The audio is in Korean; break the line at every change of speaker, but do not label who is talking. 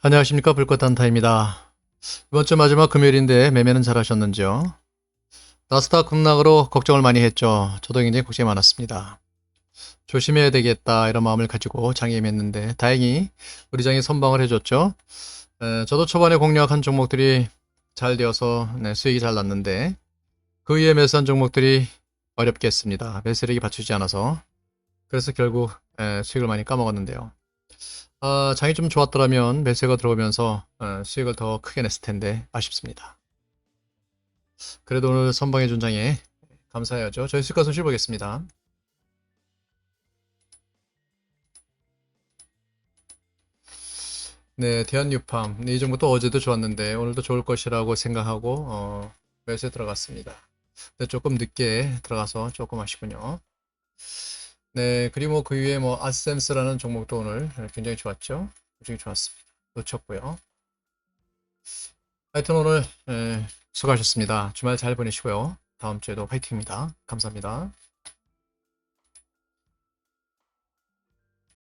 안녕하십니까 불꽃단타입니다. 이번 주 마지막 금요일인데 매매는 잘 하셨는지요? 나스닥 급락으로 걱정을 많이 했죠. 저도 굉장히 걱정이 많았습니다. 조심해야 되겠다 이런 마음을 가지고 장에 임했는데 다행히 우리 장이 선방을 해줬죠. 에, 저도 초반에 공략한 종목들이 잘 되어서 네, 수익이 잘 났는데 그 위에 매수한 종목들이 어렵게 했습니다. 매수력이 받치지 않아서 그래서 결국 에, 수익을 많이 까먹었는데요. 아, 장이 좀 좋았더라면 매수가 들어오면서 어, 수익을 더 크게 냈을 텐데 아쉽습니다. 그래도 오늘 선방해준 장에 감사해야죠. 저희 수가 손실 보겠습니다. 네, 대한유팜. 네, 이 정도도 어제도 좋았는데 오늘도 좋을 것이라고 생각하고 어, 매수에 들어갔습니다. 조금 늦게 들어가서 조금 아쉽군요. 네, 그리고 그 위에 뭐 아센스라는 종목도 오늘 굉장히 좋았죠. 굉장히 좋았습니다. 놓쳤고요. 하여튼 오늘 에, 수고하셨습니다. 주말 잘 보내시고요. 다음 주에도 화이팅입니다. 감사합니다.